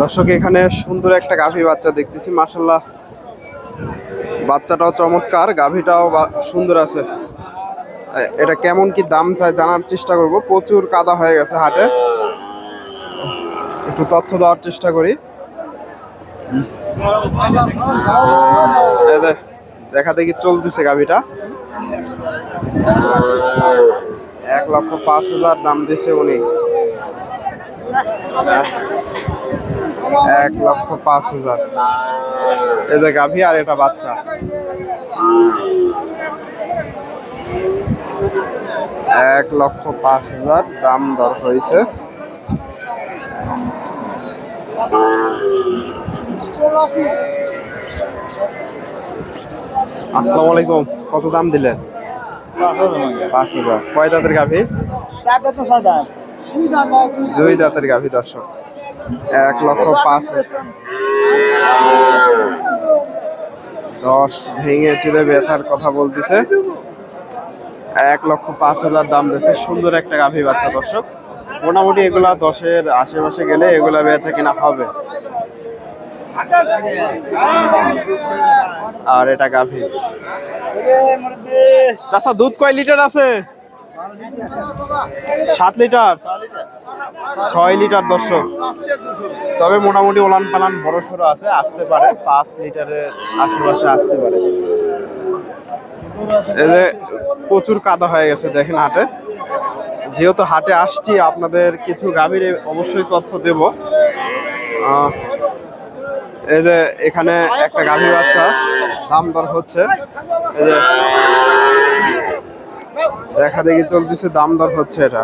দর্শক, এখানে সুন্দর একটা গাভী বাচ্চা দেখতেছি। মাসাল্লাহ বাচ্চাটাও চমৎকার, গাভীটাও সুন্দর আছে। এটা কেমন কি দাম চায় জানার চেষ্টা করব। প্রচুর কাদা হয়ে গেছে হাটে। একটু তথ্য দেওয়ার চেষ্টা করি। দেখা দেখি চলতেছে গাভীটা। এক লক্ষ পাঁচ হাজার দাম দিছে উনি। এক লক্ষ পাঁচ হাজার। এই যে গাভী আর এটা বাচ্চা। এক লক্ষ পাঁচ হাজার দাম দর হয়েছে। আসসালামু আলাইকুম। কত দাম দিলেন? পাঁচ হাজার। কয় দাঁতের গাভী? দুই দাঁতের গাভী দর্শক। এক লক্ষ পাঁচ। দশ ভেঙে চুরে বেচার কথা বলতেছে। এক লক্ষ পাঁচ হাজার দাম দিয়েছে। সুন্দর একটা গাভী বাচ্চা দর্শক। মোটামুটি এগুলা দশের আশেপাশে গেলে এগুলা বেচা কিনা হবে। আর এটা গাভী। চাষা দুধ কয় লিটার আছে? সাত লিটার? ছয় লিটার দর্শক। তবে মোটামুটি ওলান পালান বড় সড়ো আছে, আসতে পারে, পাঁচ লিটারের আশেপাশে আসতে পারে। যে প্রচুর কাদা হয়ে গেছে দেখেন হাটে। যেহেতু হাটে আসছি, আপনাদের কিছু গাভীর অবশ্যই তথ্য দেব। এই যে এখানে একটা গাভী বাচ্চা, দাম দর হচ্ছে। এই যে দেখা দেখি চলতেছে, দাম দর হচ্ছে এটা।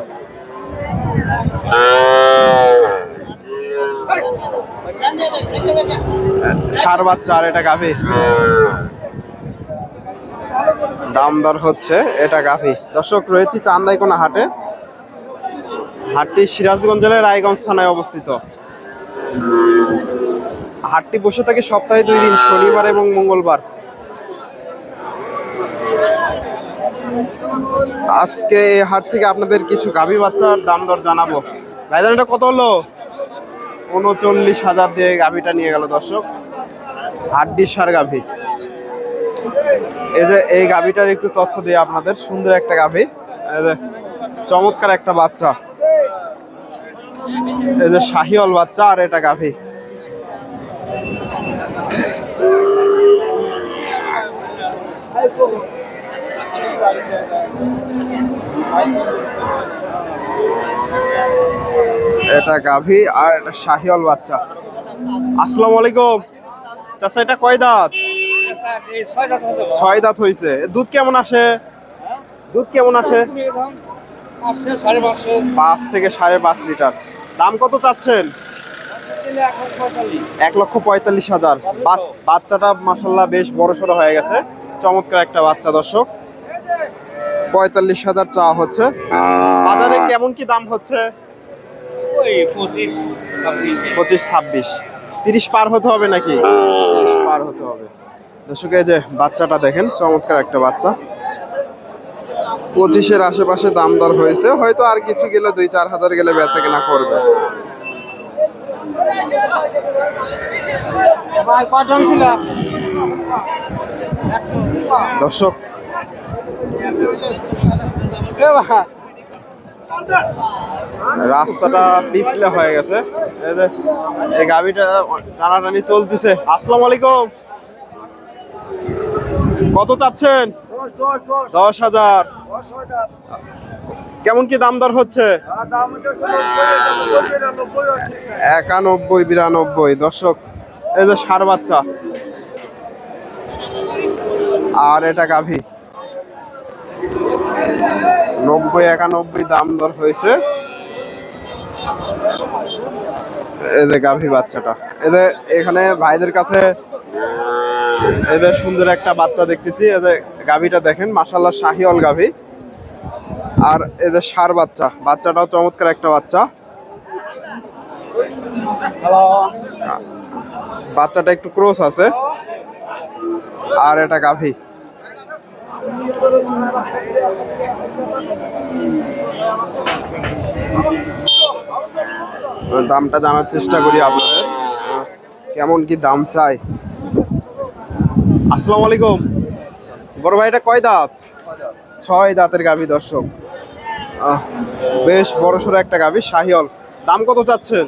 সার বাচ্চা আর এটা গাভী। দাম দর হচ্ছে, এটা গাভী। দর্শক, রয়েছি চান্দাইকোনা হাটে। হাটটি সিরাজগঞ্জ জেলার রায়গঞ্জ থানায় অবস্থিত। হাটটি বসে থাকে সপ্তাহে দুই দিন, শনিবার এবং মঙ্গলবার। আজকে হাট থেকে আপনাদের কিছু গাভী বাচ্চার দাম দর জানাব। ভাইজান, এটা কত হলো? উনচল্লিশ হাজার দিয়ে গাভীটা নিয়ে গেল দর্শক। হাড্ডির সার গাভী। এই যে এই গাভীটার একটু তথ্য দিয়ে আপনাদের, সুন্দর একটা গাভী। চমৎকার একটা বাচ্চা। এই যে শাহিওল বাচ্চা আর এটা গাভী। এটা গাভী আর এটা শাহিওল বাচ্চা। আসসালামু আলাইকুম। চাচা, এটা কয় দাঁত? ছয় দাঁত হয়েছে দুধ কেমন আসে? দুধ কেমন আসে? পাঁচ থেকে সাড়ে পাঁচ লিটার। দাম কত চাচ্ছেন? এক লক্ষ পঁয়তাল্লিশ হাজার। বাচ্চাটা মাসাল্লাহ বেশ বড় সড়ো হয়ে গেছে। চমৎকার একটা বাচ্চা, দর্শক। পঁয়তাল্লিশ হাজার চাওয়া হচ্ছে। বাজারে কেমন কি দাম হচ্ছে? পঁচিশ ছাব্বিশ। তিরিশ পার হতে হবে নাকি? তিরিশ পার হতে হবে। দর্শক এই যে বাচ্চাটা দেখেন চমৎকার একটা বাচ্চা। পঁচিশের আশেপাশে দাম দর হয়েছে। হয়তো আর কিছু গেলে দুই চার হাজার গেলে বেচা কেনা করবে। দর্শক রাস্তাটা পিছলে হয়ে গেছে। এই যে এই গাড়িটা টানাটানি চলতেছে। আসসালামু আলাইকুম। কত চাচ্ছেন? দশ হাজার। কেমন কি দাম দর হচ্ছে? একানব্বই বিরানব্বই। দর্শক এই যে সার বাচ্চা। আর এটা গাভী। নব্বই একানব্বই দাম দর হয়েছে। এই যে গাভী বাচ্চাটা। এদের এখানে ভাইদের কাছে এদের সুন্দর একটা বাচ্চা দেখতেছি। এদের গাভীটা দেখেন মাসাল্লাহ শাহিওল গাভী। আর এদের সার বাচ্চা, বাচ্চাটাও চমৎকার একটা বাচ্চা। বাচ্চাটা একটু ক্রোস আছে। আর এটা গাভী। দামটা জানার চেষ্টা করি আপনাদের। কেমন কি দাম চাই? আসসালামু আলাইকুম। বড় ভাই এটা কয় দাঁত? ছয় দাঁতের গাভী, দর্শক। বেশ বড় সড়ো একটা গাভী শাহিওল দাম কত চাচ্ছেন?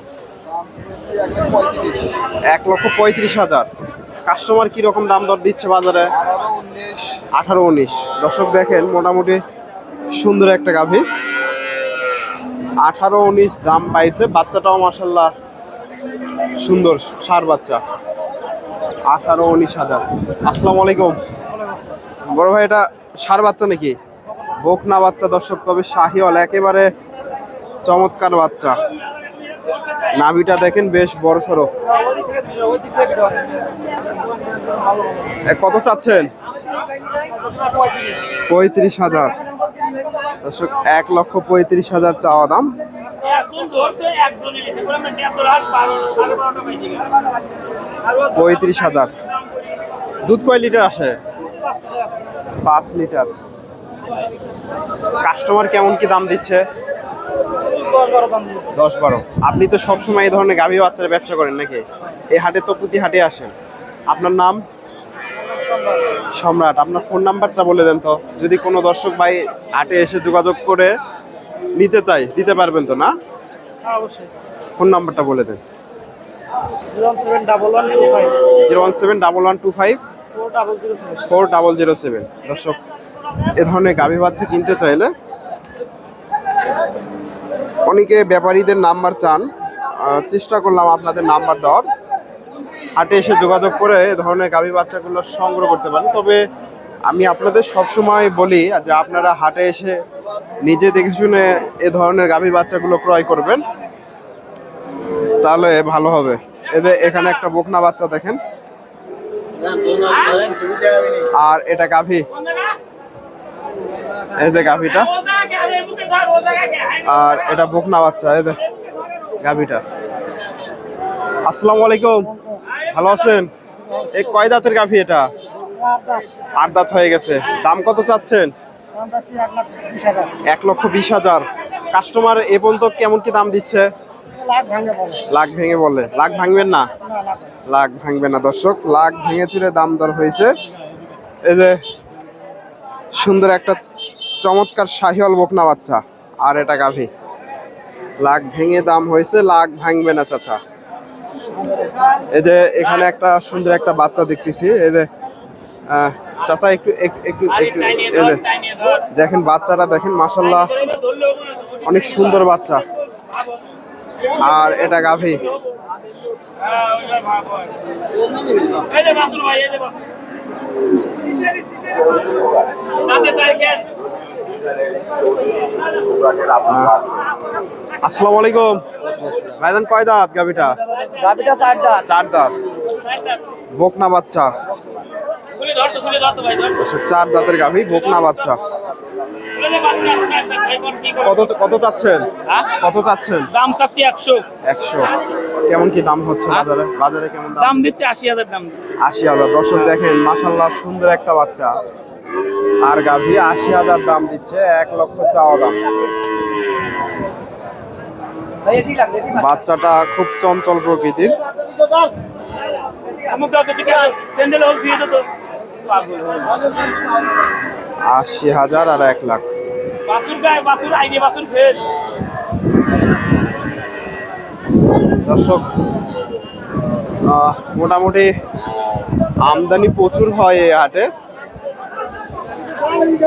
এক লক্ষ পঁয়ত্রিশ হাজার। কাস্টমার কি রকম দাম দর দিচ্ছে বাজারে? আঠারো উনিশ। দর্শক দেখেন, মোটামুটি সুন্দর একটা গাভী। আঠারো উনিশ দাম পাইছে, বাচ্চাটাও মাসাল্লাহ সুন্দর, সার বাচ্চা। আঠারো উনিশ হাজার। আসসালামু আলাইকুম। বড় ভাই, এটা সার বাচ্চা নাকি? বকনা বাচ্চা দর্শক, তবে শাহিওয়াল, একেবারে চমৎকার বাচ্চা। নাভিটা দেখেন, বেশ বড় সড়ো। কত চাচ্ছেন? পঁয়ত্রিশ হাজার। দর্শক, এক লক্ষ পঁয়ত্রিশ হাজার চাওয়া দাম। পঁয়ত্রিশ হাজার। দুধ কয় লিটার আসে? পাঁচ লিটার। কাস্টমার কেমন কি দাম দিচ্ছে? দশ বারো। আপনি তো সবসময় এই ধরনের গাভী বাচ্চার ব্যবসা করেন নাকি? এই হাটে তো প্রতি হাটে আসেন। আপনার নাম? সম্রাট আপনার ফোন নাম্বারটা বলে দেন তো। যদি কোনো দর্শক ভাই আটে এসে যোগাযোগ করে নিতে চাই দিতে পারবেন তো না? হ্যাঁ ফোন নাম্বারটা বলে দেন। Zero seven double one two five. Zero one seven double one two five. Four double zero seven দর্শক এ ধরনের গাভী বাচ্চা কিনতে চাইলে অনেকে ব্যাপারীদের নাম্বার চান। চেষ্টা করলাম আপনাদের নাম্বার দেওয়ার। হাটে এসে যোগাযোগ করে এ ধরনের গাভী বাচ্চাগুলো সংগ্রহ করতে পারেন। তবে আমি আপনাদের সবসময় বলি যে আপনারা হাটে এসে নিজে দেখে শুনে এ ধরনের গাভী বাচ্চাগুলো ক্রয় করবেন, তাহলে ভালো হবে। এদের এখানে একটা বকনা বাচ্চা দেখেন। আর এটা গাভী। এই যে গাভীটা। আর এটা বকনা বাচ্চা, এই যে গাভীটা। আসসালামু আলাইকুম। ভালো আছেন? এই কয় দাঁতের গাভী এটা? আট দাঁত হয়ে গেছে। দাম কত চাচ্ছেন? এক লক্ষ বিশ হাজার। কাস্টমার এ পর্যন্ত কেমন কি দাম দিচ্ছে? লাখ ভেঙে বলে। লাখ ভাঙবেন না? লাখ ভাঙবে না। দর্শক, লাখ ভেঙে চুরে দাম দর হয়েছে। এই যে সুন্দর একটা চমৎকার শাহিওয়াল বকনা বাচ্চা। আর এটা গাভী। লাখ ভেঙে দাম হয়েছে, লাখ ভাঙবে না চাচা। এই যে এখানে একটা সুন্দর একটা বাচ্চা দেখতেছি। এই যে চাচা একটু একটু একটু দেখেন বাচ্চাটা, দেখেন মাসাল্লাহ অনেক সুন্দর বাচ্চা। আর এটা গাভী। আসসালামু আলাইকুম। ভাইজান কয় দাঁত গাভীটা? গাবিটা চার দাঁত। চার দাঁত। বকনা বাচ্চা। দর্শক, চার দাঁতের গাভী বকনা বাচ্চা? কত কত চাচ্ছেন? হ্যাঁ? কত চাচ্ছেন? দাম চাচ্ছি একশো। একশো। কেমন কি দাম হচ্ছে বাজারে? বাজারে কেমন দাম? দাম দিচ্ছে আশি হাজার দাম আশি হাজার। দর্শক দেখেন মাসাল্লাহ সুন্দর একটা বাচ্চা। আর গাভী আশি হাজার দাম দিচ্ছে এক লক্ষ চাওয়া দাম ভাই এটি লাগবে এটি বাচ্চাটা খুব চঞ্চল প্রকৃতির। আশি হাজার আর এক লাখ দর্শক মোটামুটি আমদানি প্রচুর হয় এই হাটে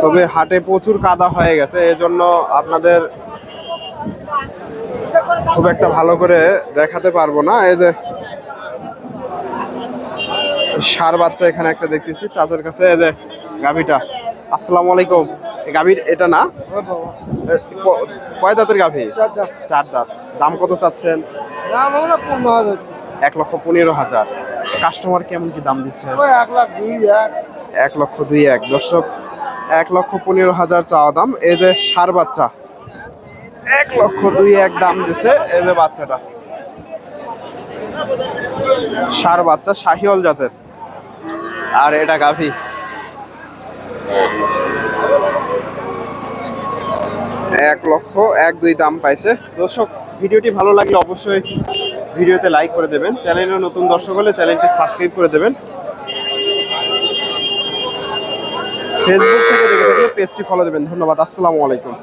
তবে হাটে প্রচুর কাদা হয়ে গেছে, এজন্য আপনাদের খুব একটা ভালো করে দেখাতে পারব না। এই যে সার বাচ্চা এখানে একটা দেখতেছি চাচার কাছে। এই যে গাভীটা। আসসালামু আলাইকুম। গাভীর এটা না? কয় দাঁতের গাভী? চার দাঁত। দাম কত চাচ্ছেন? এক লক্ষ পনেরো হাজার। কাস্টমার কেমন কি দাম দিচ্ছে? এক লক্ষ দুই এক। দর্শক এক লক্ষ পনেরো হাজার চাওয়া দাম। এই যে সার বাচ্চা। এক লক্ষ দুই এক দাম দিছে এই যে বাচ্চাটা। সার বাচ্চা শাহিওল জাতের। আর এটা গাভি। এক লক্ষ এক দুই দাম পাইছে। দর্শক, ভিডিওটি ভালো লাগলে অবশ্যই ভিডিওতে লাইক করে দেবেন। চ্যানেলে নতুন দর্শক হলে চ্যানেলটি সাবস্ক্রাইব করে দেবেন। ফেসবুক থেকে দেখে থাকলে পেজটি ফলো দেবেন। ধন্যবাদ। আসসালামু আলাইকুম।